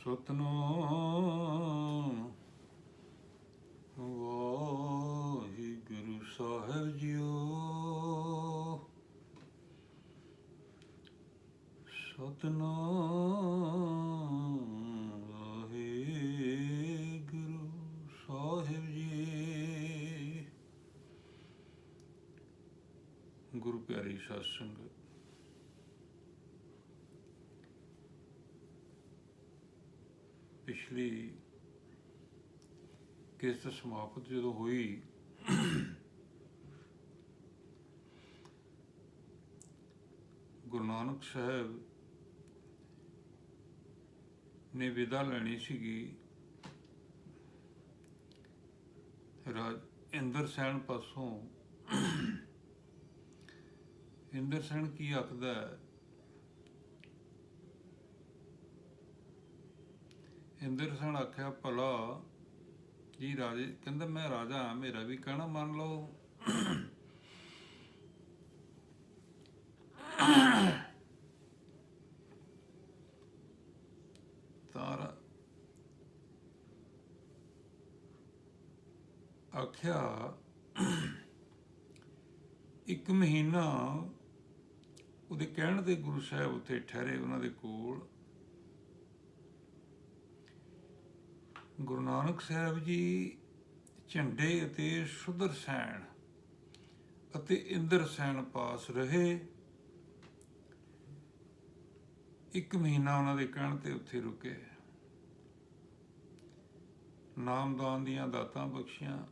ਸਤਨਾਮ। ਵਾਹਿਗੁਰੂ ਸਾਹਿਬ ਜੀਓ। ਸਤਨਾਮ ਵਾਹਿਗੁਰੂ ਸਾਹਿਬ ਜੀ ਗੁਰੂ ਪਿਆਰੀ ਸਾਧ ਸੰਗਤ ਪਿਛਲੀ ਕਿਸ਼ਤ ਸਮਾਪਤ ਜਦੋਂ ਹੋਈ, ਗੁਰੂ ਨਾਨਕ ਸਾਹਿਬ ਨੇ ਵਿਦਾ ਲੈਣੀ ਸੀਗੀ। ਰਾਜ ਇੰਦਰ ਸੈਣ ਪਾਸੋਂ। ਇੰਦਰ ਸੈਨ ਕੀ ਆਖਦਾ ਹੈ? ਇੰਦਰ ਸੈਨ ਆਖਿਆ, ਭਲਾ ਜੀ ਰਾਜੇ, ਕਹਿੰਦਾ, ਮੈਂ ਰਾਜਾ ਹਾਂ, ਮੇਰਾ ਵੀ ਕਹਿਣਾ ਮੰਨ ਲਓ। ਤਾਰਾ ਆਖਿਆ, ਇੱਕ ਮਹੀਨਾ ਉਹਦੇ ਕਹਿਣ ਤੇ ਗੁਰੂ ਸਾਹਿਬ ਉੱਥੇ ਠਹਿਰੇ ਉਹਨਾਂ ਦੇ ਕੋਲ ਗੁਰੂ ਨਾਨਕ ਸਾਹਿਬ ਜੀ ਝੰਡੇ ਅਤੇ ਸੁਦਰ ਸੈਣ ਅਤੇ ਇੰਦਰ ਸੈਣ ਪਾਸ ਰਹੇ। ਇੱਕ ਮਹੀਨਾ ਉਹਨਾਂ ਦੇ ਕਹਿਣ ਤੇ ਉੱਥੇ ਰੁਕੇ। ਨਾਮਦਾਨ ਦੀਆਂ ਦਾਤਾਂ ਬਖਸ਼ੀਆਂ।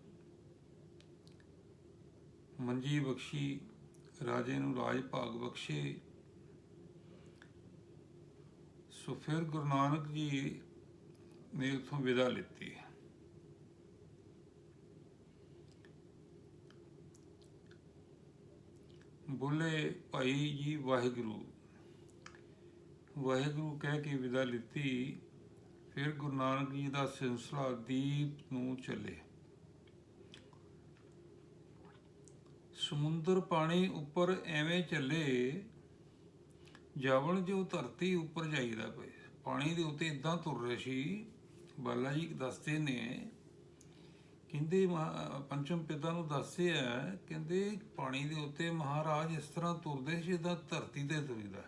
ਮੰਜੀ ਬਖਸ਼ੀ, ਰਾਜੇ ਨੂੰ ਰਾਜ ਭਾਗ ਬਖਸ਼ੇ। ਸੋ ਫਿਰ ਗੁਰੂ ਨਾਨਕ ਜੀ ਨੇ ਉਥੋਂ ਵਿਦਾ ਲਿੱਤੀ ਬੋਲੇ ਭਾਈ ਜੀ ਵਾਹਿਗੁਰੂ ਵਾਹਿਗੁਰੂ ਕਹਿ ਕੇ ਵਿਦਾ ਲਿੱਤੀ ਫਿਰ ਗੁਰੂ ਨਾਨਕ ਜੀ ਦਾ ਸਿਲਸਿਲਾ ਦੀਪ ਨੂੰ ਚੱਲੇ ਸਮੁੰਦਰ ਪਾਣੀ ਉੱਪਰ ਐਵੇਂ ਚੱਲੇ, ਜਾਵਣ ਜੋ ਧਰਤੀ ਉੱਪਰ ਜਾਈਦਾ ਪਏ। ਪਾਣੀ ਦੇ ਉੱਤੇ ਇਦਾਂ ਤੁਰ ਰਹੇ ਸੀ ਬਾਲਾ ਜੀ ਦੱਸਦੇ ਨੇ, ਕਹਿੰਦੇ ਮਹਾ- ਪੰਚਮ ਪਿਤਾ ਨੂੰ ਦੱਸਦੇ ਆ, ਕਹਿੰਦੇ ਪਾਣੀ ਦੇ ਉੱਤੇ ਮਹਾਰਾਜ ਇਸ ਤਰ੍ਹਾਂ ਤੁਰਦੇ ਸੀ ਜਿੱਦਾਂ ਧਰਤੀ ਤੇ ਤੁਰੀਦਾ।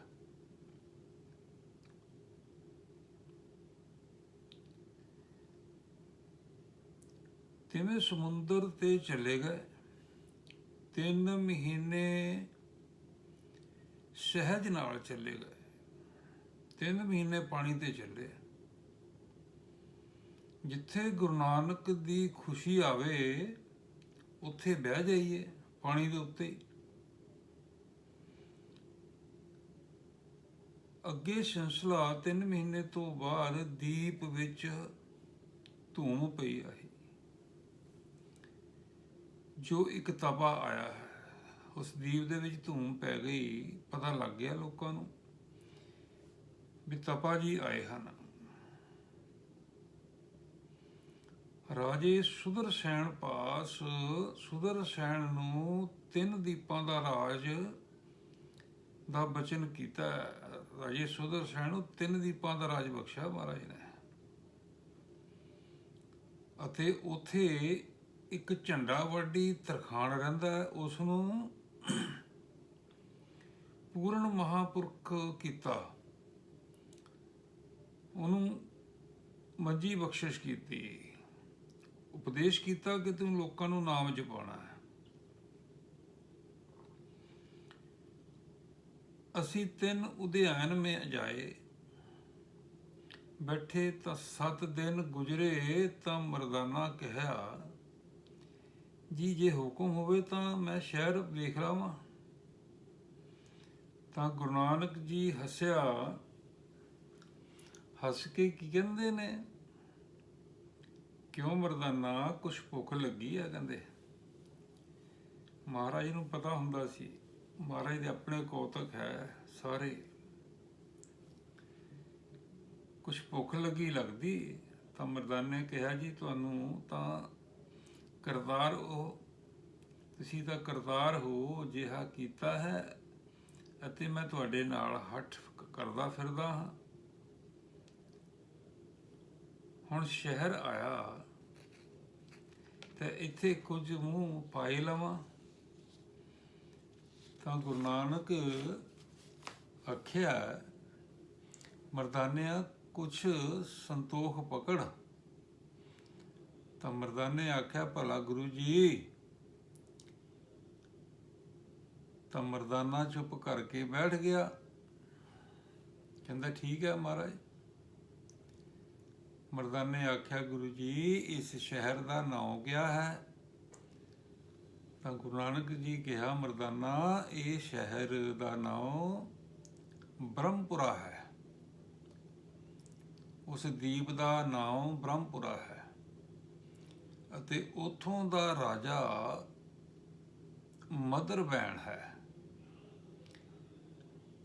ਤਿਵੇਂ ਸਮੁੰਦਰ ਤੇ ਚਲੇ ਗਏ। ਤਿੰਨ ਮਹੀਨੇ ਸਹਿਜ ਨਾਲ ਚੱਲੇ ਗਏ। ਤਿੰਨ ਮਹੀਨੇ ਪਾਣੀ ਤੇ ਚੱਲੇ। ਜਿੱਥੇ ਗੁਰੂ ਨਾਨਕ ਦੀ ਖੁਸ਼ੀ ਆਵੇ, ਉੱਥੇ ਬਹਿ ਜਾਈਏ ਪਾਣੀ ਦੇ ਉੱਤੇ। ਅੱਗੇ ਸੰਸਲਾ ਤਿੰਨ ਮਹੀਨੇ ਤੋਂ ਬਾਅਦ ਦੀਪ ਵਿੱਚ ਧੂਮ ਪਈ ਆਹੀ। ਜੋ ਇੱਕ ਤਪਾ ਆਇਆ ਹੈ, ਉਸ ਦੀਪ ਦੇ ਵਿੱਚ ਧੂਮ ਪੈ ਗਈ, ਪਤਾ ਲੱਗ ਗਿਆ ਲੋਕਾਂ ਨੂੰ ਵੀ ਤਪਾ ਜੀ ਆਏ ਹਨ। ਰਾਜੇ ਸੁਦਰਸੈਣ ਪਾਸ ਸੁਦਰਸੈਣ ਨੂੰ ਤਿੰਨ ਦੀਪਾਂ ਦਾ ਰਾਜ ਦਾ ਬਚਨ ਕੀਤਾ। ਹੈ। ਰਾਜੇ ਸੁਦਰਸੈਣ ਨੂੰ ਤਿੰਨ ਦੀਪਾਂ ਦਾ ਰਾਜ ਬਖਸ਼ਿਆ ਮਹਾਰਾਜ ਨੇ। ਅਤੇ ਉਥੇ ਇੱਕ ਝੰਡਾ ਵੱਡੀ ਤਰਖਾਣ ਰਹਿੰਦਾ ਹੈ, ਉਸ ਨੂੰ ਪੂਰਨ ਮਹਾਪੁਰਖ ਕੀਤਾ। ਉਹਨੂੰ ਮੰਜੀ ਬਖਸ਼ਿਸ਼ ਕੀਤੀ। ਉਪਦੇਸ਼ ਕੀਤਾ ਕਿ ਤੂੰ ਲੋਕਾਂ ਨੂੰ ਨਾਮ ਜਪਾਉਣਾ ਹੈ। ਅਸੀਂ ਤਿੰਨ ਉਦਿਆਨ ਮੇ ਜਾਏ ਬੈਠੇ ਤਾਂ ਸੱਤ ਦਿਨ ਗੁਜਰੇ ਤਾਂ ਮਰਦਾਨਾ ਕਹਿਆ, ਜੀ ਜੇ ਹੁਕਮ ਹੋਵੇ ਤਾਂ ਮੈਂ ਸ਼ਹਿਰ ਵੇਖ ਲਾਵਾਂ। ਤਾਂ ਗੁਰੂ ਨਾਨਕ ਜੀ ਹੱਸਿਆ, ਹੱਸ ਕੇ ਕੀ ਕਹਿੰਦੇ ਨੇ? ਕਿਉਂ ਮਰਦਾਨਾ ਕੁਛ ਭੁੱਖ ਲੱਗੀ ਆ ਕਹਿੰਦੇ। ਮਹਾਰਾਜ ਨੂੰ ਪਤਾ ਹੁੰਦਾ ਸੀ, ਮਹਾਰਾਜ ਦੇ ਆਪਣੇ ਕੌਤਕ ਹੈ ਸਾਰੇ। ਕੁਛ ਭੁੱਖ ਲੱਗੀ ਲੱਗਦੀ, ਤਾਂ ਮਰਦਾਨੇ ਕਿਹਾ, ਜੀ, ਤੁਹਾਨੂੰ ਤਾਂ ਕਰਤਾਰ ਉਹ ਤੁਸੀਂ ਤਾਂ ਕਰਤਾਰ ਹੋ ਜਿਹਾ ਕੀਤਾ ਹੈ ਅਤੇ ਮੈਂ ਤੁਹਾਡੇ ਨਾਲ ਹੱਠ ਕਰਦਾ ਫਿਰਦਾ ਹਾਂ। ਹੁਣ ਸ਼ਹਿਰ ਆਇਆ। ਤੇ ਇੱਥੇ ਕੁਝ ਮੂੰਹ ਪਾਏ ਲਵਾਂ। ਤਾਂ ਗੁਰੂ ਨਾਨਕ ਆਖਿਆ, ਮਰਦਾਨਿਆ, ਕੁਛ ਸੰਤੋਖ ਪਕੜ। ਤਾਂ ਮਰਦਾਨੇ ਆਖਿਆ, ਭਲਾ ਗੁਰੂ ਜੀ, ਤਾਂ ਮਰਦਾਨਾ ਚੁੱਪ ਕਰਕੇ ਬੈਠ ਗਿਆ। ਕਹਿੰਦਾ, ਠੀਕ ਹੈ ਮਹਾਰਾਜ। ਮਰਦਾਨੇ ਆਖਿਆ, ਗੁਰੂ ਜੀ, ਇਸ ਸ਼ਹਿਰ ਦਾ ਨਾਮ ਕਿਆ ਹੈ? ਤਾਂ ਗੁਰੂ ਨਾਨਕ ਜੀ ਕਿਹਾ, ਮਰਦਾਨਾ, ਇਹ ਸ਼ਹਿਰ ਦਾ ਨਾਮ ਬ੍ਰਹਮਪੁਰਾ ਹੈ। ਉਸ ਦੀਪ ਦਾ ਨਾਮ ਬ੍ਰਹਮਪੁਰਾ ਹੈ ਅਤੇ ਉਥੋਂ ਦਾ ਰਾਜਾ ਮਦਰ ਬੈਣ ਹੈ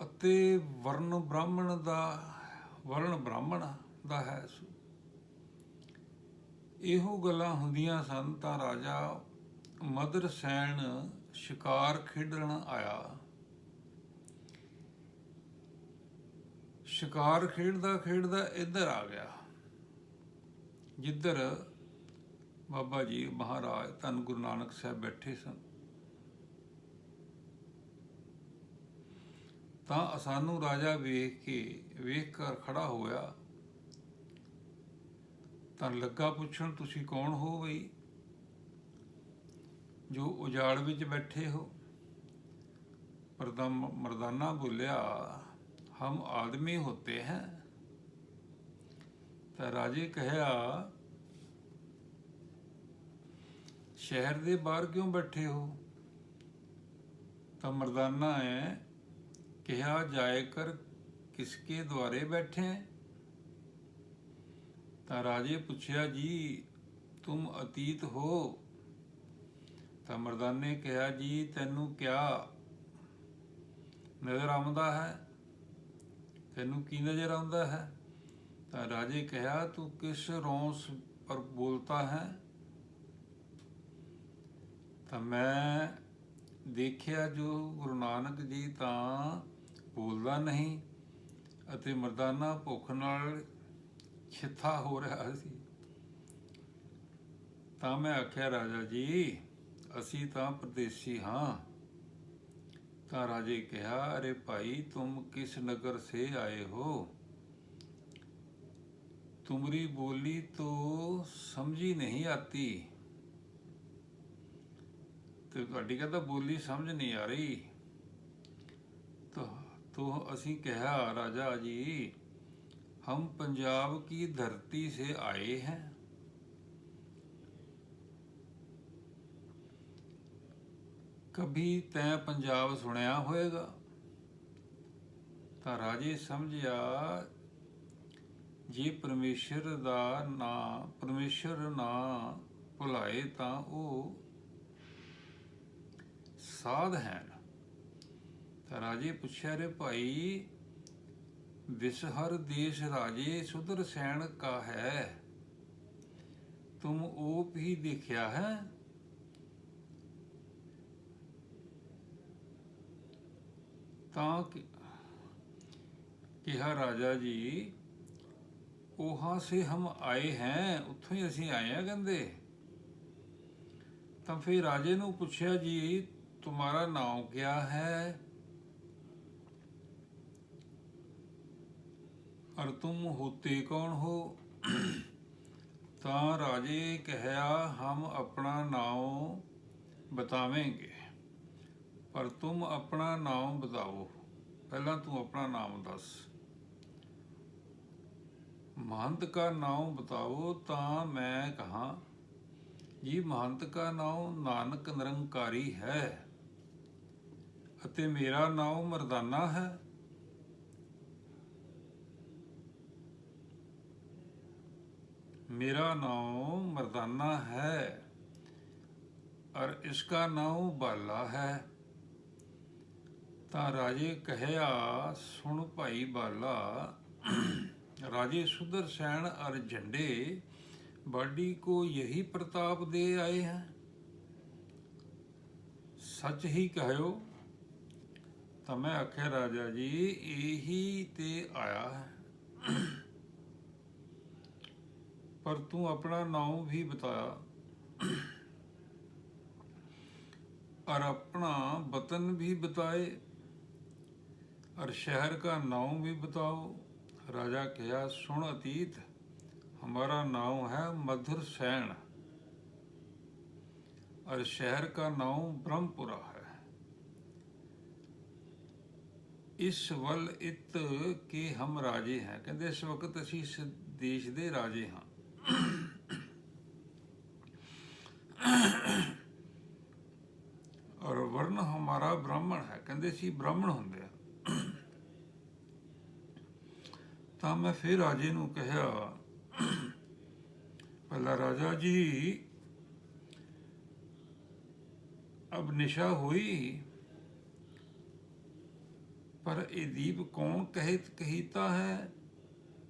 ਅਤੇ ਵਰਨ ਬ੍ਰਾਹਮਣ ਦਾ ਵਰਣ ਬ੍ਰਾਹਮਣ ਦਾ ਹੈ। ਇਹੋ ਗੱਲਾਂ ਹੁੰਦੀਆਂ ਸਨ ਤਾਂ ਰਾਜਾ ਮਦਰ ਸੈਣ ਸ਼ਿਕਾਰ ਖੇਡਣ ਆਇਆ। ਸ਼ਿਕਾਰ ਖੇਡਦਾ ਖੇਡਦਾ ਇੱਧਰ ਆ ਗਿਆ। ਜਿੱਧਰ ਬਾਬਾ ਜੀ ਮਹਾਰਾਜ ਧੰਨ ਗੁਰੂ ਨਾਨਕ ਸਾਹਿਬ ਬੈਠੇ ਸਨ। ਤਾਂ ਸਾਨੂੰ ਰਾਜਾ ਵੇਖ ਕੇ, ਵੇਖ ਕਰ ਖੜਾ ਹੋਇਆ। ਤਾਂ ਲੱਗਾ ਪੁੱਛਣ, ਤੁਸੀਂ ਕੌਣ ਹੋ ਬਈ? ਜੋ ਉਜਾੜ ਵਿੱਚ ਬੈਠੇ ਹੋ। ਪਰਦਮ ਮਰਦਾਨਾ ਬੋਲਿਆ, ਹਮ ਆਦਮੀ ਹੋਤੇ ਹੈ। ਤਾਂ ਰਾਜੇ ਕਹਿਆ, ਸ਼ਹਿਰ ਦੇ ਬਾਹਰ ਕਿਉਂ ਬੈਠੇ ਹੋ? ਤਾਂ ਮਰਦਾਨਾ ਹੈ ਕਿਹਾ ਜਾਏ ਕਰ ਕਿਸਕੇ ਦੁਆਰੇ ਬੈਠੇ ਤਾਂ ਰਾਜੇ ਪੁੱਛਿਆ, ਜੀ, ਤੁਮ ਅਤੀਤ ਹੋ? ਤਾਂ ਮਰਦਾਨੇ ਕਿਹਾ, ਜੀ, ਤੈਨੂੰ ਕਿਆ ਨਜ਼ਰ ਆਉਂਦਾ ਹੈ? ਤੈਨੂੰ ਕੀ ਨਜ਼ਰ ਆਉਂਦਾ ਹੈ? ਤਾਂ ਰਾਜੇ ਕਿਹਾ, ਤੂੰ ਕਿਸ ਰੌਂਸ ਪਰ ਬੋਲਤਾ ਹੈ? ਤਾਂ ਮੈਂ ਦੇਖਿਆ, ਜੋ ਗੁਰੂ ਨਾਨਕ ਜੀ ਤਾਂ ਬੋਲਦਾ ਨਹੀਂ ਅਤੇ ਮਰਦਾਨਾ ਭੁੱਖ ਨਾਲ ਛਿੱਥਾ ਹੋ ਰਿਹਾ ਸੀ। ਤਾਂ ਮੈਂ ਆਖਿਆ, ਰਾਜਾ ਜੀ, ਅਸੀਂ ਤਾਂ ਪ੍ਰਦੇਸੀ ਹਾਂ। ਤਾਂ ਰਾਜੇ ਕਿਹਾ, ਅਰੇ ਭਾਈ, ਤੁਮ ਕਿਸ ਨਗਰ ਸੇ ਆਏ ਹੋ? ਤੁਮਰੀ ਬੋਲੀ ਤੋ ਸਮਝੀ ਨਹੀਂ ਆਤੀ। ਤੇ ਤੁਹਾਡੀ ਕਹਿੰਦਾ, ਬੋਲੀ ਸਮਝ ਨਹੀਂ ਆ ਰਹੀ। ਤਾਂ ਤੋ ਅਸੀਂ ਕਿਹਾ, ਰਾਜਾ ਜੀ हम पंजाब की धरती से आए हैं ਕਭੀ ਤੈਂ ਪੰਜਾਬ ਸੁਣਿਆ ਹੋਵੇਗਾ ਤਾਂ ਰਾਜੇ ਸਮਝਿਆ ਜੇ ਪਰਮੇਸ਼ਰ ਦਾ ਨਾਂ ਪਰਮੇਸ਼ਰ ਨਾਂ ਭੁਲਾਏ ਤਾਂ ਉਹ ਸਾਧ ਹਨ ਤਾਂ ਰਾਜੇ ਪੁੱਛਿਆ ਰੇ ਭਾਈ विषहर देश राजे सुदर सैन का है तुम ओप ही देखा है ਤਾਂ ਕਿਹਾ ਰਾਜਾ ਜੀ ਉਹਾਂ ਸੇ ਹਮ ਆਏ हैं ਉੱਥੋਂ ਹੀ ਅਸੀਂ ਆਏ ਆ ਕਹਿੰਦੇ ਤਾਂ ਫਿਰ ਰਾਜੇ ਨੂੰ ਪੁੱਛਿਆ ਜੀ ਤੁਹਾਡਾ ਨਾਮ ਕਿਆ ਹੈ ਅਰ ਤੁਮ ਹੋਤੇ ਕੌਣ ਹੋ? ਤਾਂ ਰਾਜੇ ਕਹਿਆ, ਹਮ ਆਪਣਾ ਨਾਮ ਬਤਾਵੇਂਗੇ। ਪਰ ਤੁਮ ਆਪਣਾ ਨਾਮ ਬਤਾਓ। ਪਹਿਲਾਂ ਤੂੰ ਆਪਣਾ ਨਾਮ ਦੱਸ। ਮਹੰਤ ਕਾ ਨਾਮ ਬਤਾਓ ਤਾਂ ਮੈਂ ਕਹਾ, ਜੀ ਮਹੰਤ ਕਾ ਨਾਮ ਨਾਨਕ ਨਿਰੰਕਾਰੀ ਹੈ ਅਤੇ ਮੇਰਾ ਨਾਮ ਮਰਦਾਨਾ ਹੈ। मेरा नाम मर्दाना है और इसका नाम बाला है ਤਾਂ ਰਾਜੇ ਕਹਿਆ ਸੁਣ ਭਾਈ ਬਾਲਾ राजे सुदर सैन और झंडे बाडी को यही प्रताप दे आए हैं ਸੱਚ ਹੀ ਕਹਿਓ ਤਾਂ ਮੈਂ ਆਖਿਆ ਰਾਜਾ ਜੀ ਇਹੀ ਤੇ ਆਇਆ ਹੈ पर तू अपना नाम भी बताया और अपना वतन भी बताए और शहर का नाम भी बताओ राजा कहा सुन अतीत हमारा नाम है मधुर सैन और शहर का नाम ब्रह्मपुरा है ਇਸ ਵੱਲ ਇਤ ਕੇ ਹਮ ਰਾਜੇ ਹੈ ਕਹਿੰਦੇ ਇਸ ਵਕਤ ਅਸੀਂ ਇਸ ਦੇਸ਼ ਦੇ ਰਾਜੇ ਹਾਂ ਔਰ ਵਰਨ ਹਮਾਰਾ ਬ੍ਰਾਹਮਣ ਹੈ। ਕਹਿੰਦੇ ਸੀ ਬ੍ਰਾਹਮਣ ਹੁੰਦੇ ਆ। ਤਾਂ ਮੈਂ ਫਿਰ ਰਾਜੇ ਨੂੰ ਕਿਹਾ, ਪਹਿਲਾ ਰਾਜਾ ਜੀ, ਅਬ ਨਿਸ਼ਾ ਹੋਈ, ਪਰ ਇਹ ਦੀਪ ਕੌਣ ਕਹਿਤ ਕਹੀਤਾ ਹੈ?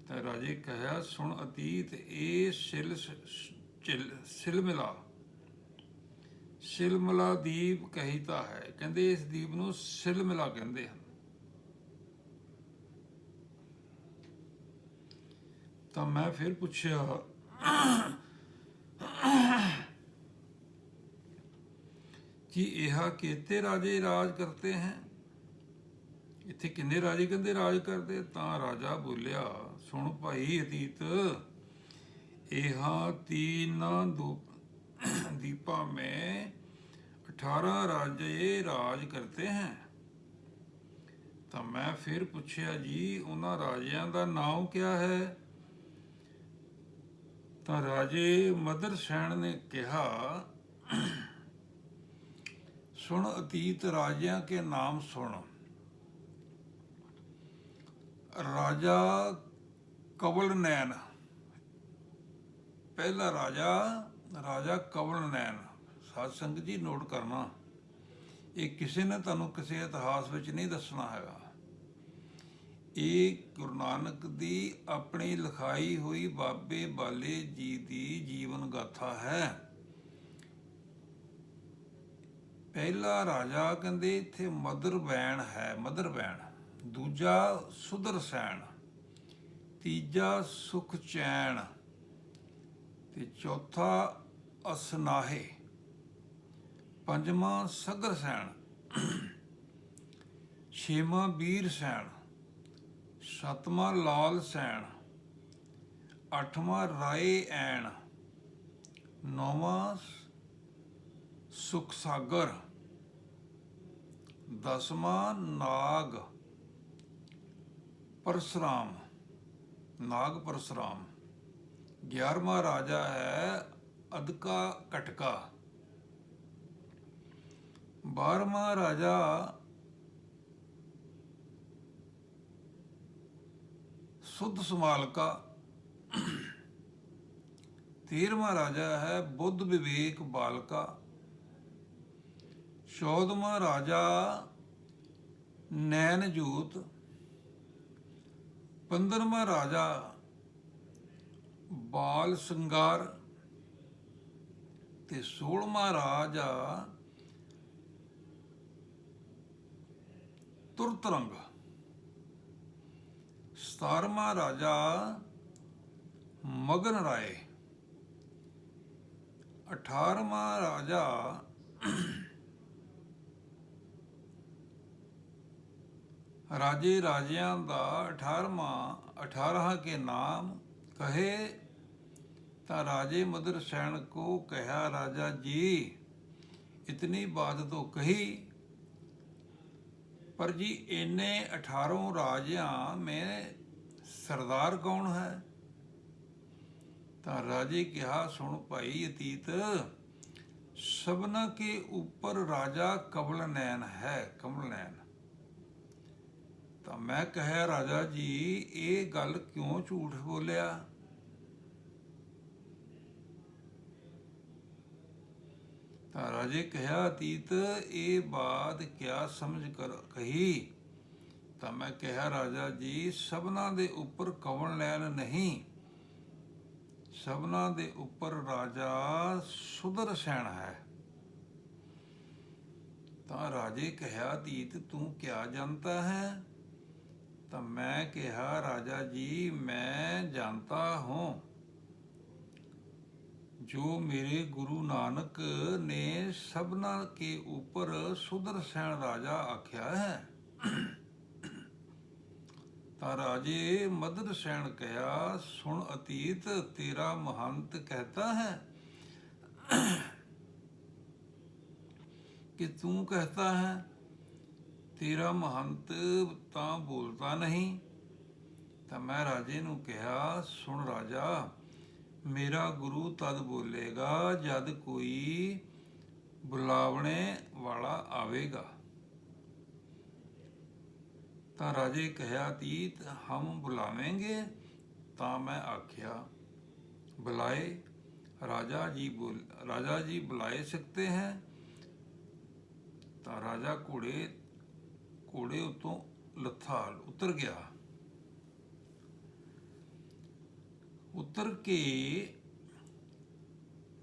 ਤਾਂ ਰਾਜੇ ਕਹਿਆ, ਸੁਣ ਅਤੀਤ ਇਹ ਸਿਲ ਸਿਲ ਸਿਲਮਿਲਾ। ਸਿਲਮਲਾ ਦੀਪ ਕਹੀਤਾ ਹੈ। ਕਹਿੰਦੇ, ਇਸ ਦੀਪ ਨੂੰ ਸਿਲਮਿਲਾ ਕਹਿੰਦੇ ਹਨ। ਤਾਂ ਮੈਂ ਫਿਰ ਪੁੱਛਿਆ, ਕਿ ਇਹਾ ਕੀਤੇ ਰਾਜੇ ਰਾਜ ਕਰਤੇ ਹੈ? ਇੱਥੇ ਕਿੰਨੇ ਰਾਜੇ ਕਹਿੰਦੇ ਰਾਜ ਕਰਦੇ? ਤਾਂ ਰਾਜਾ ਬੋਲਿਆ ਸੁਣ ਭਾਈ ਅਤੀਤ। ਇਹਾ ਤੀਨ ਦੀਪਾ ਮੈਂ 18 ਰਾਜੇ ਰਾਜ ਕਰਤੇ ਹੈ। ਤਾਂ ਮੈਂ ਫਿਰ ਪੁੱਛਿਆ, ਜੀ, ਉਹਨਾਂ ਰਾਜਿਆਂ ਦਾ ਨਾਮ ਕਿਆ ਹੈ? ਤਾਂ ਰਾਜੇ ਮਦਰ ਸੈਣ ਨੇ ਕਿਹਾ, ਸੁਣ ਅਤੀਤ, ਰਾਜਿਆਂ ਕੇ ਨਾਮ ਸੁਣ। ਰਾਜਾ ਕਵਲ ਨੈਣ ਪਹਿਲਾ ਰਾਜਾ ਰਾਜਾ ਕਵਲ ਨੈਣ ਸਾਧ ਸੰਗਤ ਜੀ, ਨੋਟ ਕਰਨਾ। ਇਹ ਕਿਸੇ ਨੇ ਤੁਹਾਨੂੰ ਕਿਸੇ ਇਤਿਹਾਸ ਵਿੱਚ ਨਹੀਂ ਦੱਸਣਾ ਹੈਗਾ। ਇਹ ਗੁਰੂ ਨਾਨਕ ਦੀ ਆਪਣੀ ਲਿਖਾਈ ਹੋਈ ਬਾਬੇ ਬਾਲੇ ਜੀ ਦੀ ਜੀਵਨ ਗਾਥਾ ਹੈ। ਪਹਿਲਾ ਰਾਜਾ ਕਹਿੰਦੇ ਇੱਥੇ ਮਦਰ ਬੈਣ ਹੈ, ਮਦਰ ਬੈਣ ਦੂਜਾ ਸੁਦਰ ਸੈਣ। ਤੀਜਾ ਸੁਖ ਚੈਨ ਤੇ ਚੌਥਾ ਅਸਨਾਹੇ। ਪੰਜਵਾਂ ਸਗਰ ਸੈਣ। ਛੇਵਾਂ ਵੀਰ ਸੈਣ। ਸਤਵਾਂ ਲਾਲ ਸੈਣ। ਅੱਠਵਾਂ ਰਾਏ ਐਣ। ਨੌਵਾਂ ਸੁਖ ਸਾਗਰ। ਦਸਵਾਂ ਨਾਗ। ਪਰਸਰਾਮ। ਨਾਗ ਪਰਸਰਾਮ 11ਵਾਂ ਰਾਜਾ ਹੈ ਅਦਕਾ ਕਟਕਾ। 12ਵਾਂ ਰਾਜਾ ਸੁਧ ਸਮਾਲਕਾ। 13ਵਾਂ ਰਾਜਾ ਹੈ ਬੁੱਧ ਵਿਵੇਕ ਬਾਲਕਾ। 14ਵਾਂ ਰਾਜਾ ਨੈਣ ਪੰਦਰਵਾਂ ਰਾਜਾ ਬਾਲ ਸ਼ਿੰਗਾਰ ਤੇ 16ਵਾਂ ਰਾਜਾ ਤੁਰਤਰੰਗ। 17ਵਾਂ ਰਾਜਾ ਮਗਨ ਰਾਏ। 18ਵਾਂ ਰਾਜਾ ਰਾਜੇ ਰਾਜਿਆਂ ਦਾ 18ਵਾਂ 18 ਕੇ ਨਾਮ ਕਹੇ, ਤਾਂ ਰਾਜੇ ਮਦਰ ਸੈਣ ਕੋ ਕਹਿਆ, ਰਾਜਾ ਜੀ, ਇਤਨੀ ਬਾਤ तो ਕਹੀ, ਪਰ ਜੀ ਇੰਨੇ 18 ਰਾਜਿਆਂ ਮੈਂ ਸਰਦਾਰ ਕੌਣ ਹੈ? ਤਾਂ ਰਾਜੇ ਕਿਹਾ, ਸੁਣ ਭਾਈ ਅਤੀਤ, ਸਭਨਾ ਕੇ ਉੱਪਰ ਰਾਜਾ ਕਮਲ ਨੈਣ ਹੈ ਕਮਲ ਨੈਣ ਤਾਂ ਮੈਂ ਕਹਿਆ, ਰਾਜਾ ਜੀ, ਇਹ ਗੱਲ ਕਿਉਂ ਝੂਠ ਬੋਲਿਆ? ਤਾਂ ਰਾਜੇ ਕਹਿਆ, ਅਤੀਤ, ਇਹ ਬਾਤ ਕਿਆ ਸਮਝ ਕਰ ਕਹੀ? ਤਾਂ ਮੈਂ ਕਿਹਾ ਰਾਜਾ ਜੀ, ਸਭਨਾ ਦੇ ਉੱਪਰ ਕਵਣ ਲੈਣ ਨਹੀਂ? ਸਭਨਾ ਦੇ ਉੱਪਰ ਰਾਜਾ ਸੁਦਰਸੈਨ ਹੈ। ਤਾਂ ਰਾਜੇ ਕਹਿਆ, ਅਤੀਤ, ਤੂੰ ਕਿਆ ਜਾਣਤਾ ਹੈ? ਤਾਂ ਮੈਂ ਕਿਹਾ, ਰਾਜਾ ਜੀ, ਮੈਂ ਜਾਣਤਾ ਹੂੰ ਜੋ ਮੇਰੇ ਗੁਰੂ ਨਾਨਕ ਨੇ ਸਭਨਾ ਕੇ ਉੱਪਰ ਸੁਦਰਸੈਨ ਰਾਜਾ ਆਖਿਆ ਹੈ। ਤਾਂ ਰਾਜੇ ਮਦਰ ਸੈਨ ਕਹਿਆ ਸੁਣ ਅਤੀਤ, ਤੇਰਾ ਮਹੰਤ ਕਹਤਾ ਹੈ ਕਿ ਤੂੰ ਕਹਤਾ ਹੈ ਤੇਰਾ ਮਹੰਤ ਤਾਂ ਬੋਲਦਾ ਨਹੀਂ। ਤਾਂ ਮੈਂ ਰਾਜੇ ਨੂੰ ਕਿਹਾ, ਸੁਣ ਰਾਜਾ, ਮੇਰਾ ਗੁਰੂ ਤਦ ਬੋਲੇਗਾ ਜਦ ਕੋਈ ਬੁਲਾਵਣੇ ਵਾਲਾ ਆਵੇਗਾ ਤਾਂ ਰਾਜੇ ਕਹਿਆ ਤੀਤ, ਹਮ ਬੁਲਾਵੇਂਗੇ ਤਾਂ ਮੈਂ ਆਖਿਆ, ਬੁਲਾਏ? ਰਾਜਾ ਜੀ ਬੋਲ, ਰਾਜਾ ਜੀ ਬੁਲਾਏ ਸਕਤੇ ਹੈ ਤਾਂ ਰਾਜਾ ਘੋੜੇ ਘੋੜੇ ਉਤੋਂ ਲੱਥਾ ਉਤਰ ਗਿਆ। ਉਤਰ ਕੇ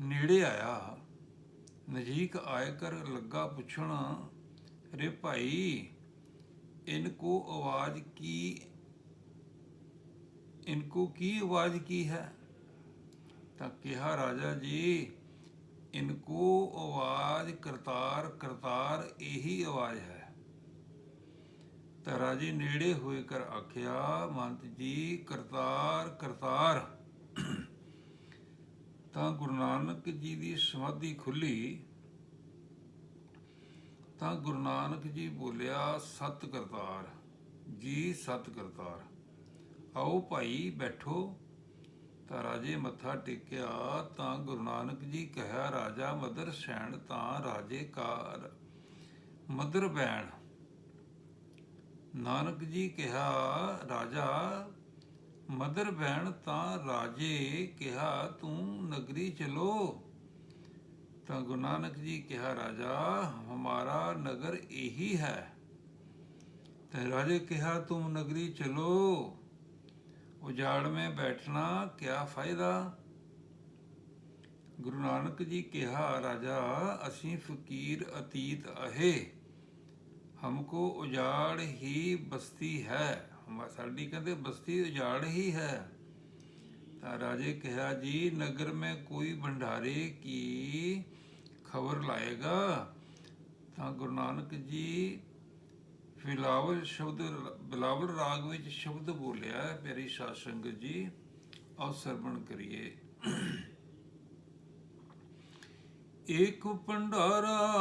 ਨੇੜੇ ਆਇਆ। ਨਜ਼ਦੀਕ ਆਏ ਕਰ ਲੱਗਾ ਪੁੱਛਣ ਰੇ ਭਾਈ ਇਨਕੋ ਆਵਾਜ਼ ਕੀ ਇਨਕੋ ਕੀ ਆਵਾਜ਼ ਕੀ ਹੈ? ਤਾਂ ਕਿਹਾ, ਰਾਜਾ ਜੀ ਇਨਕੋ ਆਵਾਜ਼ ਕਰਤਾਰ ਕਰਤਾਰ ਇਹੀ ਆਵਾਜ਼ ਹੈ। ਤਾਂ ਜੀ ਨੇੜੇ ਹੋਏ ਕਰ ਆਖਿਆ, ਮੰਤ ਜੀ ਕਰਤਾਰ ਕਰਤਾਰ। ਤਾਂ ਗੁਰੂ ਨਾਨਕ ਜੀ ਦੀ ਸਮਾਧੀ ਖੁੱਲੀ। ਤਾਂ ਗੁਰੂ ਨਾਨਕ ਜੀ ਬੋਲਿਆ, ਸਤ ਕਰਤਾਰ, ਜੀ ਸਤ ਕਰਤਾਰ। ਆਓ ਭਾਈ, ਬੈਠੋ। ਤਾਂ ਰਾਜੇ ਮੱਥਾ ਟੇਕਿਆ, ਤਾਂ ਗੁਰੂ ਨਾਨਕ ਜੀ ਕਹਿਆ, ਰਾਜਾ ਮਦਰ ਸੈਣ ਤਾਂ ਰਾਜੇ ਕਾਰ, ਮਦਰ ਬੈਣ। ਨਾਨਕ ਜੀ ਕਿਹਾ, ਰਾਜਾ, ਮਦਰ ਬਹਿਣ ਤਾਂ ਰਾਜੇ ਕਿਹਾ, ਤੂੰ ਨਗਰੀ ਚਲੋ। ਤਾਂ ਗੁਰੂ ਨਾਨਕ ਜੀ ਕਿਹਾ, ਰਾਜਾ, ਹਮਾਰਾ ਨਗਰ ਇਹੀ ਹੈ। ਤੇ ਰਾਜੇ ਕਿਹਾ, ਤੂੰ ਨਗਰੀ ਚਲੋ। ਉਜਾੜ ਮੇ ਬੈਠਣਾ, ਕਿਆ ਫਾਇਦਾ? ਗੁਰੂ ਨਾਨਕ ਜੀ ਕਿਹਾ, ਰਾਜਾ, ਅਸੀਂ ਫਕੀਰ ਅਤੀਤ ਅਹੇ। ਹਮਕੋ ਉਜਾੜ ਹੀ ਬਸਤੀ ਹੈ ਸਾਡੀ ਕਹਿੰਦੇ ਬਸਤੀ ਉਜਾੜ ਹੀ ਹੈ ਤਾਂ ਰਾਜੇ ਕਿਹਾ ਜੀ ਨਗਰ ਮੈਂ ਕੋਈ ਭੰਡਾਰੇ ਕੀ ਖਬਰ ਲਾਏਗਾ ਤਾਂ ਗੁਰੂ ਨਾਨਕ ਜੀ ਫਿਲਾਵਲ ਸ਼ਬਦ ਬਿਲਾਵਲ ਰਾਗ ਵਿੱਚ ਸ਼ਬਦ ਬੋਲਿਆ ਪਿਆਰੀ ਸਾਧ ਸੰਗਤ ਜੀ ਆਓ ਸਰਵਣ ਕਰੀਏ ਏਕ ਭੰਡਾਰਾ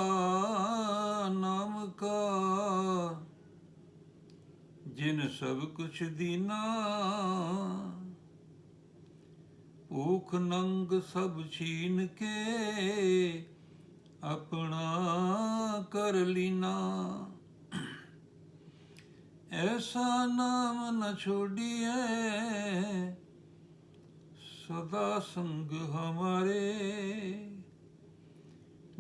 ਨਾਮ ਕਾ। ਜਿਨ ਸਭ ਕੁਛ ਦੀਨਾ, ਭੂਖ ਨੰਗ ਸਭ ਛੀਨ ਕੇ ਆਪਣਾ ਕਰ ਲੀਨਾ। ਐਸਾ ਨਾਮ ਨ ਛੋੜੀਏ ਸਦਾ ਸੰਗ ਹਮਾਰੇ।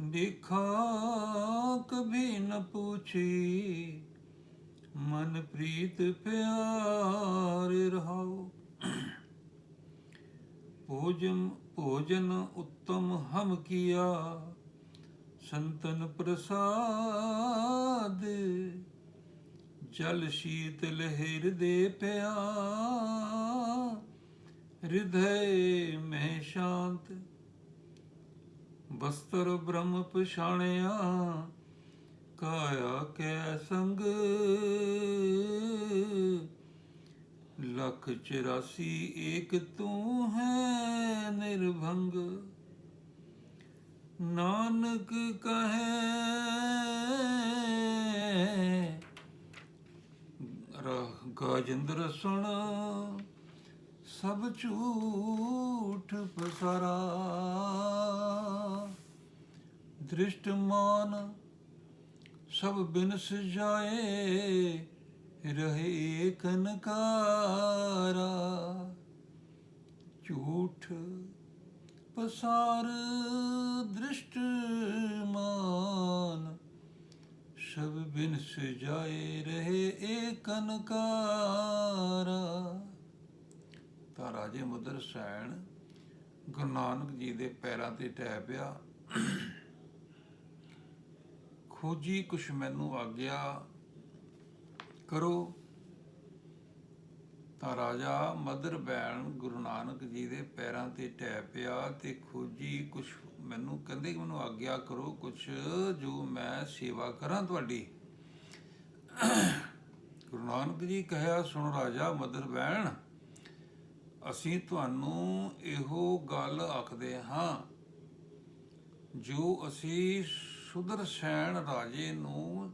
ਦੇਖਾ ਵੀ ਨ ਪੁੱਛੀ ਮਨ ਪ੍ਰੀਤ ਪਿਆਰ ਰਹਾਓ ਭੋਜਨ ਭੋਜਨ ਉੱਤਮ ਹਮ ਕੀਆ, ਸੰਤਨ ਪ੍ਰਸਾਦ, ਜਲ ਸ਼ੀਤ ਲਹਿਰ ਦੇ ਪਿਆ। ਹਿਰਦੇ ਮਹਿ ਸ਼ਾਂਤ ਬਸਤਰ ਬ੍ਰਹਮ ਪਛਾਣਿਆ, ਕਾਇਆ ਕੈ ਸੰਗ। ਲੱਖ 84 ਏਕ ਤੂੰ ਹੈ ਨਿਰਭੰਗ। ਨਾਨਕ ਕਹੇ ਗਾਜਿੰਦਰ ਸੁਣਾ। ਸਭ ਝੂਠ ਪਸਾਰਾ। ਦ੍ਰਿਸ਼ਟਮਾਨ ਸਭ ਬਿਨਸ ਜਾਏ, ਰਹੇ ਕਨਕਾਰਾ। ਝੂਠ ਪਸਾਰ ਦ੍ਰਿਸ਼ਟਮਾਨ ਸਭ ਬਿਨ ਸਜਾਏ ਰਹੇ ਏ ਤਾਂ ਰਾਜੇ ਮੁਦਰ ਸੈਣ ਗੁਰੂ ਨਾਨਕ ਜੀ ਦੇ ਪੈਰਾਂ ਤੇ ਟੈ ਪਿਆ। ਖੋਜੀ ਕੁਛ ਮੈਨੂੰ ਆਗਿਆ, ਕਰੋ। ਤਾਂ ਰਾਜਾ ਮਦਰ ਬੈਣ ਗੁਰੂ ਨਾਨਕ ਜੀ ਦੇ ਪੈਰਾਂ ਤੇ ਟੈ ਪਿਆ ਤੇ ਖੋਜੀ ਕੁਛ ਮੈਨੂੰ ਕਹਿੰਦੇ ਮੈਨੂੰ ਆਗਿਆ ਕਰੋ ਕੁਛ ਜੋ ਮੈਂ ਸੇਵਾ ਕਰਾਂ ਤੁਹਾਡੀ। ਗੁਰੂ ਨਾਨਕ ਜੀ ਕਹਿਆ, ਸੁਣ ਰਾਜਾ ਮਦਰ ਬੈਣ ਅਸੀਂ ਤੁਹਾਨੂੰ ਇਹੋ ਗੱਲ ਆਖਦੇ ਹਾਂ, ਜੋ ਅਸੀਂ ਸੁਦਰਸ਼ੈਣ ਰਾਜੇ ਨੂੰ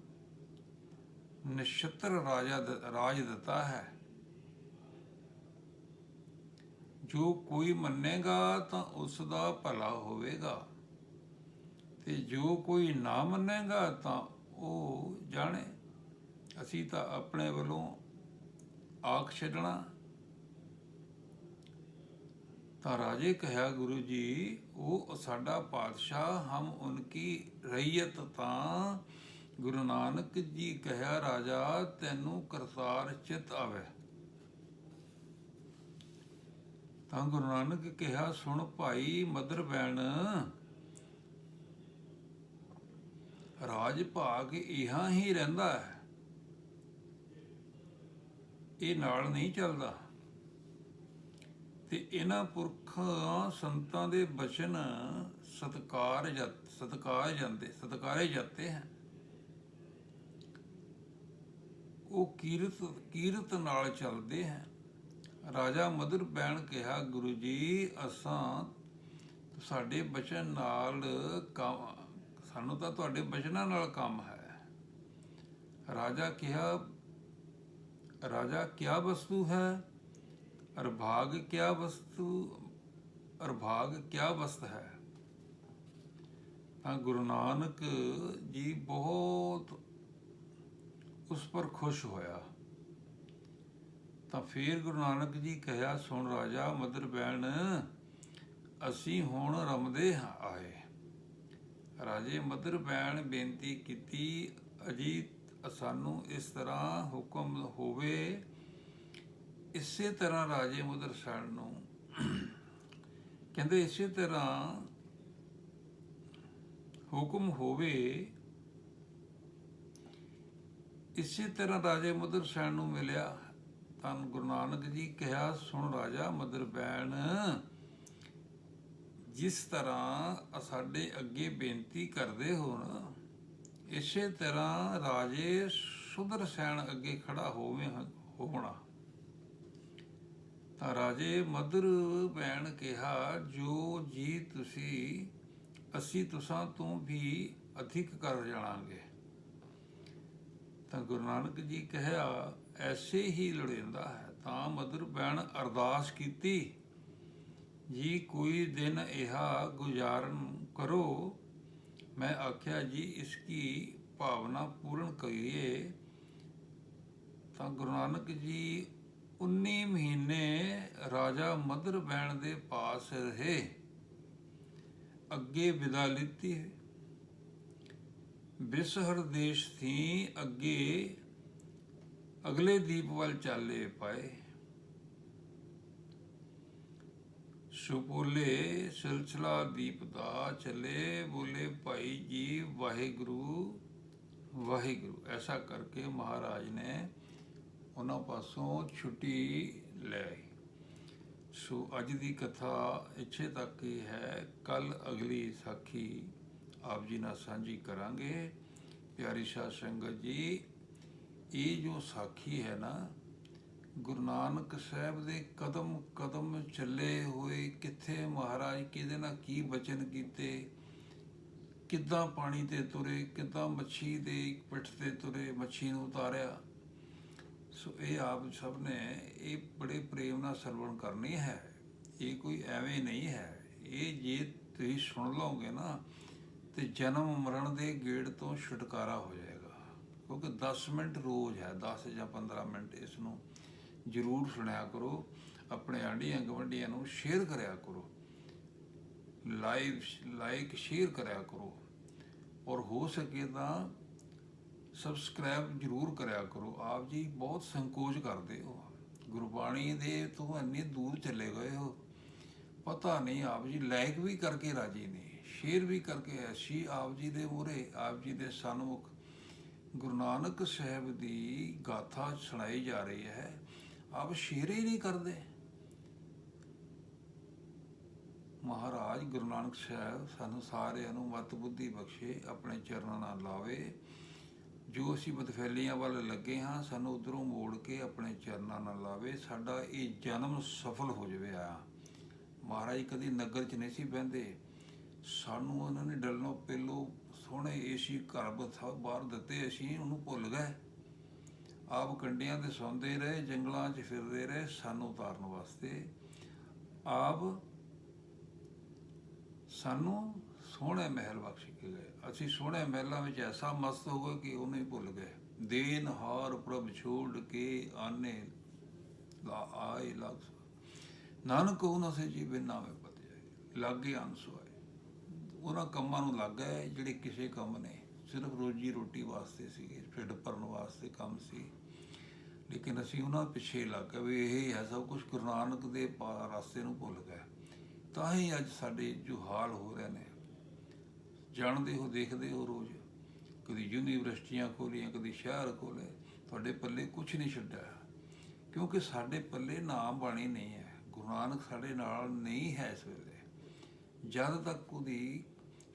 ਨਛੱਤਰ ਰਾਜਾ ਦ- ਰਾਜ ਦਿੱਤਾ ਹੈ। ਜੋ ਕੋਈ ਮੰਨੇਗਾ ਤਾਂ ਉਸ ਦਾ ਭਲਾ ਹੋਵੇਗਾ ਤੇ ਜੋ ਕੋਈ ਨਾ ਮੰਨੇਗਾ ਤਾਂ ਉਹ ਜਾਣੇ। ਅਸੀਂ ਤਾਂ ਆਪਣੇ ਵੱਲੋਂ ਆਖ ਛੱਡਣਾ। ਤਾਂ ਰਾਜੇ ਕਹਿਆ ਗੁਰੂ ਜੀ, ਉਹ ਸਾਡਾ ਪਾਤਸ਼ਾਹ, ਹਮ ਉਨਕੀ ਰਈਅਤ ਤਾਂ। ਗੁਰੂ ਨਾਨਕ ਜੀ ਕਹਿਆ ਰਾਜਾ, ਤੈਨੂੰ ਕਰਤਾਰ ਚਿਤ ਆਵੇ। ਤਾਂ ਗੁਰੂ ਨਾਨਕ ਕਿਹਾ, ਸੁਣ ਭਾਈ ਮਦਰ ਬੈਣ, ਰਾਜ ਭਾਗ ਇਹਾਂ ਹੀ ਰਹਿੰਦਾ ਹੈ। ਇਹ ਨਾਲ ਨਹੀਂ ਚੱਲਦਾ। ਤੇ ਇਹਨਾਂ ਪੁਰਖਾਂ, ਸੰਤਾਂ ਦੇ ਬਚਨ ਸਤਕਾਰ ਜਤ, ਸਤਕਾਰ ਜਾਂਦੇ, ਸਤਕਾਰੇ ਜਾਂਦੇ ਹਨ। ਉਹ ਕੀਰਤ ਕੀਰਤ ਨਾਲ ਚੱਲਦੇ ਹਨ। ਰਾਜਾ ਮਦਰ ਬੈਣ ਕਿਹਾ, ਗੁਰੂ ਜੀ, ਅਸਾਂ ਸਾਡੇ ਬਚਨ ਨਾਲ ਕੰਮ, ਸਾਨੂੰ ਤਾਂ ਤੁਹਾਡੇ ਬਚਨਾਂ ਨਾਲ ਕੰਮ ਹੈ। ਰਾਜਾ ਕਿਹਾ, ਰਾਜਾ ਕਿਆ ਵਸਤੂ ਹੈ? ਅਰਭਾਗ ਕਿਆ ਵਸਤੂ ਅਰਭਾਗ ਕਿਆ ਵਸਤ ਹੈ? ਤਾਂ ਗੁਰੂ ਨਾਨਕ ਜੀ ਬਹੁਤ ਉਸ ਪਰ ਖੁਸ਼ ਹੋਇਆ। ਤਾਂ ਫਿਰ ਗੁਰੂ ਨਾਨਕ ਜੀ ਕਹਿਆ ਸੁਣ ਰਾਜਾ, ਮਦਰ ਬੈਣ ਅਸੀਂ ਹੁਣ ਰਮਦੇ ਹਾਂ ਆਏ। ਰਾਜੇ, ਮਦਰ ਬੈਣ ਬੇਨਤੀ ਕੀਤੀ, ਅਜੀਤ, ਸਾਨੂੰ ਇਸ ਤਰ੍ਹਾਂ ਹੁਕਮ ਹੋਵੇ ਇਸੇ ਤਰ੍ਹਾਂ ਰਾਜੇ ਮਦਰ ਸੈਣ ਨੂੰ ਕਹਿੰਦੇ ਇਸੇ ਤਰ੍ਹਾਂ ਹੁਕਮ ਹੋਵੇ, ਇਸੇ ਤਰ੍ਹਾਂ ਰਾਜੇ ਮਦਰ ਸੈਣ ਨੂੰ ਮਿਲਿਆ। ਤਾਂ ਗੁਰੂ ਨਾਨਕ ਜੀ ਕਿਹਾ, ਸੁਣ ਰਾਜਾ ਮਦਰ ਬੈਣ ਜਿਸ ਤਰ੍ਹਾਂ ਸਾਡੇ ਅੱਗੇ ਬੇਨਤੀ ਕਰਦੇ ਹੋ ਨਾ ਇਸੇ ਤਰ੍ਹਾਂ ਰਾਜੇ ਸੁਦਰ ਸੈਣ ਅੱਗੇ ਖੜਾ ਹੋਵੇ ਹੋਣਾ ਰਾਜੇ, ਮਦਰ ਬੈਣ ਕਿਹਾ, ਜੋ ਜੀ ਤੁਸੀਂ, ਅਸੀਂ ਤੁਸਾਂ ਤੋਂ ਵੀ ਅਧਿਕ ਕਰ ਜਾਣਾਂਗੇ। ਤਾਂ ਗੁਰੂ ਨਾਨਕ ਜੀ ਕਹਿਆ ਐਸੇ ਹੀ ਲੜਿੰਦਾ ਹੈ। ਤਾਂ ਮਦਰ ਬੈਣ ਅਰਦਾਸ ਕੀਤੀ, ਜੀ, ਕੋਈ ਦਿਨ ਇਹਾ ਗੁਜ਼ਾਰਨ ਕਰੋ। ਮੈਂ ਆਖਿਆ, ਜੀ, ਇਸ ਕੀ ਭਾਵਨਾ ਪੂਰਨ ਕਰੀਏ? ਤਾਂ ਗੁਰੂ ਨਾਨਕ ਜੀ 19 ਮਹੀਨੇ ਰਾਜਾ ਮਦਰ ਬੈਣ ਦੇ ਪਾਸ ਰਹੇ। ਅੱਗੇ ਵਿਦਾ ਲਿੱਤੀ ਬਿਸਹਰ ਦੇਸ਼ ਥੀ ਅੱਗੇ ਅਗਲੇ ਦੀਪ ਵੱਲ ਚਾਲੇ ਪਾਏ। ਸੁਪੋਲੇ ਸਿਲਸਿਲਾ ਦੀਪ ਦਾ ਚੱਲੇ ਬੋਲੇ, ਭਾਈ ਜੀ, ਵਾਹਿਗੁਰੂ ਵਾਹਿਗੁਰੂ। ਐਸਾ ਕਰਕੇ ਮਹਾਰਾਜ ਨੇ ਉਹਨਾਂ ਪਾਸੋਂ ਛੁੱਟੀ ਲੈ ਆਈ। ਸੋ ਅੱਜ ਦੀ ਕਥਾ ਇੱਥੇ ਤੱਕ ਹੀ ਹੈ। ਕੱਲ ਅਗਲੀ ਸਾਖੀ ਆਪ ਜੀ ਨਾਲ ਸਾਂਝੀ ਕਰਾਂਗੇ। ਪਿਆਰੀ ਸਾਧ ਸੰਗਤ ਜੀ, ਇਹ ਜੋ ਸਾਖੀ ਹੈ ਨਾ, ਗੁਰੂ ਨਾਨਕ ਸਾਹਿਬ ਦੇ ਕਦਮ ਕਦਮ ਚੱਲੇ ਹੋਏ ਕਿੱਥੇ ਮਹਾਰਾਜ, ਕਿਹਦੇ ਨਾਲ ਕੀ ਬਚਨ ਕੀਤੇ, ਕਿੱਦਾਂ ਪਾਣੀ ਤੇ ਤੁਰੇ, ਕਿੱਦਾਂ ਮੱਛੀ ਦੇ ਪਿੱਠ ਤੇ ਤੁਰੇ, ਮੱਛੀ ਨੂੰ ਉਤਾਰਿਆ ਸੋ ਇਹ ਆਪ ਸਭ ਨੇ ਇਹ ਬੜੇ ਪ੍ਰੇਮ ਨਾਲ ਸਰਵਣ ਕਰਨੀ ਹੈ। ਇਹ ਕੋਈ ਐਵੇਂ ਨਹੀਂ ਹੈ। ਇਹ ਜੇ ਤੁਸੀਂ ਸੁਣ ਲਓਗੇ ਨਾ, ਤੇ ਜਨਮ ਮਰਨ ਦੇ ਗੇੜ ਤੋਂ ਛੁਟਕਾਰਾ ਹੋ ਜਾਏਗਾ। ਕਿਉਂਕਿ 10 ਮਿੰਟ ਰੋਜ਼ ਹੈ 10 ਜਾਂ 15 ਮਿੰਟ ਇਸ ਨੂੰ ਜ਼ਰੂਰ ਸੁਣਿਆ ਕਰੋ। ਆਪਣੇ ਆਂਢੀਆਂ ਗਵੰਡੀਆਂ ਨੂੰ ਸ਼ੇਅਰ ਕਰਿਆ ਕਰੋ। ਲਾਈਵ ਲਾਈਕ ਸ਼ੇਅਰ ਕਰਿਆ ਕਰੋ। ਔਰ ਹੋ ਸਕੇ ਤਾਂ ਸਬਸਕ੍ਰਾਈਬ ਜ਼ਰੂਰ ਕਰਿਆ ਕਰੋ। ਆਪ ਜੀ ਬਹੁਤ ਸੰਕੋਚ ਕਰਦੇ ਹੋ। ਗੁਰਬਾਣੀ ਦੇ ਤੋਂ ਇੰਨੇ ਦੂਰ ਚਲੇ ਗਏ ਹੋ। ਪਤਾ ਨਹੀਂ ਆਪ ਜੀ ਲਾਇਕ ਵੀ ਕਰਕੇ ਰਾਜੀ ਨਹੀਂ ਸ਼ੇਰ ਵੀ ਕਰਕੇ ਐਸੀ ਆਪ ਜੀ ਦੇ ਮੂਹਰੇ, ਆਪ ਜੀ ਦੇ ਸਨਮੁਖ। ਗੁਰੂ ਨਾਨਕ ਸਾਹਿਬ ਦੀ ਗਾਥਾ ਸੁਣਾਈ ਜਾ ਰਹੀ ਹੈ। ਆਪ ਸ਼ੇਰ ਹੀ ਨਹੀਂ ਕਰਦੇ। ਮਹਾਰਾਜ ਗੁਰੂ ਨਾਨਕ ਸਾਹਿਬ ਸਾਨੂੰ ਸਾਰਿਆਂ ਨੂੰ ਮਤ ਬੁੱਧੀ ਬਖਸ਼ੇ, ਆਪਣੇ ਚਰਨਾਂ ਨਾਲ ਲਾਵੇ। ਜੋ ਅਸੀਂ ਬਦਫੈਲੀਆਂ ਵੱਲ ਲੱਗੇ ਹਾਂ, ਸਾਨੂੰ ਉਧਰੋਂ ਮੋੜ ਕੇ ਆਪਣੇ ਚਰਨਾਂ ਨਾਲ ਲਾਵੇ। ਸਾਡਾ ਇਹ ਜਨਮ ਸਫਲ ਹੋ ਜਾਵੇ ਆ। ਮਹਾਰਾਜ ਕਦੀ ਨਗਰ 'ਚ ਨਹੀਂ ਸੀ ਬਹਿੰਦੇ। ਸਾਨੂੰ ਉਹਨਾਂ ਨੇ ਡਲਨੋਂ ਪਹਿਲੋ ਸੋਹਣੇ ਏਸੀ ਘਰ ਬਥਾ ਬਾਹਰ ਦਿੱਤੇ, ਅਸੀਂ ਉਹਨੂੰ ਭੁੱਲ ਗਏ। ਆਪ ਕੰਡਿਆਂ ਤੇ ਸੌਂਦੇ ਰਹੇ, ਜੰਗਲਾਂ 'ਚ ਫਿਰਦੇ ਰਹੇ, ਸਾਨੂੰ ਉਤਾਰਨ ਵਾਸਤੇ। ਆਪ ਸਾਨੂੰ ਸੋਹਣੇ ਮਹਿਲ ਬਖਸ਼ ਕੇ ਗਏ। ਅਸੀਂ ਸੋਹਣੇ ਮਹਿਲਾਂ ਵਿੱਚ ਐਸਾ ਮਸਤ ਹੋ ਗਏ ਕਿ ਉਹਨੂੰ ਹੀ ਭੁੱਲ ਗਏ। ਦੇਨ ਹਾਰ ਪ੍ਰਭ ਛੋੜ ਕੇ ਆਨੇ ਲਾ ਆਏ ਲਗ ਨਾਨਕ ਉਹਨਾਂ ਸੇ ਜੀ, ਬਿਨਾ ਮੈਂ ਪਤ ਜਾਏ। ਲਾਗੇ ਅੰਸ ਆਏ ਉਹਨਾਂ ਕੰਮਾਂ ਨੂੰ ਲੱਗ ਗਏ, ਜਿਹੜੇ ਕਿਸੇ ਕੰਮ ਨੇ। ਸਿਰਫ ਰੋਜੀ ਰੋਟੀ ਵਾਸਤੇ ਸੀਗੇ ਢਿੱਡ ਭਰਨ ਵਾਸਤੇ ਕੰਮ ਸੀ। ਲੇਕਿਨ ਅਸੀਂ ਉਹਨਾਂ ਪਿੱਛੇ ਲੱਗ ਗਏ ਵੀ ਇਹ ਹੈ ਸਭ ਕੁਝ ਗੁਰੂ ਨਾਨਕ ਦੇ ਪਾ- ਰਸਤੇ ਨੂੰ ਭੁੱਲ ਗਏ। ਤਾਂ ਹੀ ਅੱਜ ਸਾਡੇ ਜੋ ਹਾਲ ਹੋ ਰਹੇ ਨੇ ਜਾਣਦੇ ਹੋ, ਦੇਖਦੇ ਹੋ ਰੋਜ਼। ਕਦੀ ਯੂਨੀਵਰਸਿਟੀਆਂ ਖੋਲੀਆਂ, ਕਦੀ ਸ਼ਹਿਰ ਖੋਲੇ। ਤੁਹਾਡੇ ਪੱਲੇ ਕੁਝ ਨਹੀਂ ਛੱਡਿਆ। ਕਿਉਂਕਿ ਸਾਡੇ ਪੱਲੇ ਨਾਮ ਬਾਣੀ ਨਹੀਂ ਹੈ। ਗੁਰੂ ਨਾਨਕ ਸਾਡੇ ਨਾਲ ਨਹੀਂ ਹੈ ਇਸ ਵੇਲੇ। ਜਦ ਤੱਕ ਉਹਦੀ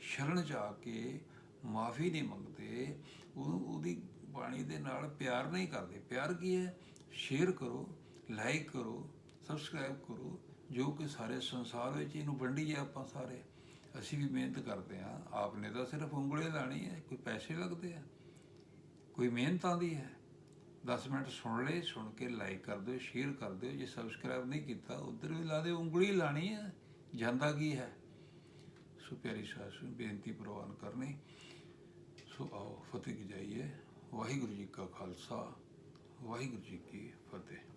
ਸ਼ਰਨ ਚ ਆ ਕੇ ਮਾਫੀ ਨਹੀਂ ਮੰਗਦੇ ਉਹ ਉਹਦੀ ਬਾਣੀ ਦੇ ਨਾਲ ਪਿਆਰ ਨਹੀਂ ਕਰਦੇ। ਪਿਆਰ ਕੀ ਹੈ? ਸ਼ੇਅਰ ਕਰੋ, ਲਾਈਕ ਕਰੋ, ਸਬਸਕ੍ਰਾਈਬ ਕਰੋ। ਜੋ ਕਿ ਸਾਰੇ ਸੰਸਾਰ ਵਿੱਚ ਇਹਨੂੰ ਵੰਡੀਏ ਆਪਾਂ ਸਾਰੇ। ਅਸੀਂ ਵੀ ਮਿਹਨਤ ਕਰਦੇ ਹਾਂ। ਆਪਨੇ ਤਾਂ ਸਿਰਫ ਉਂਗਲੇ ਲਾਣੀ ਹੈ, ਕੋਈ ਪੈਸੇ ਲੱਗਦੇ ਆ। ਕੋਈ ਮਿਹਨਤ ਆਉਂਦੀ ਹੈ। 10 ਮਿੰਟ ਸੁਣ ਲਏ, ਸੁਣ ਕੇ ਲਾਈਕ ਕਰ ਦਿਓ ਸ਼ੇਅਰ ਕਰ ਦਿਓ। ਜੇ ਸਬਸਕ੍ਰਾਈਬ ਨਹੀਂ ਕੀਤਾ, ਉਧਰ ਵੀ ਲਾ ਦਿਓ, ਉਂਗਲੀ ਲਾਣੀ ਹੈ। ਜਾਂਦਾ ਕੀ ਹੈ? ਸੋ ਪਿਆਰੀ ਸਾਸ, ਬੇਨਤੀ ਪ੍ਰਵਾਨ ਕਰਨੀ। ਸੋ ਆਓ, ਫਤਿਹ ਕੀ ਜਾਈਏ। ਵਾਹਿਗੁਰੂ ਜੀ ਕਾ ਖਾਲਸਾ, ਵਾਹਿਗੁਰੂ ਜੀ ਕੀ ਫਤਿਹ।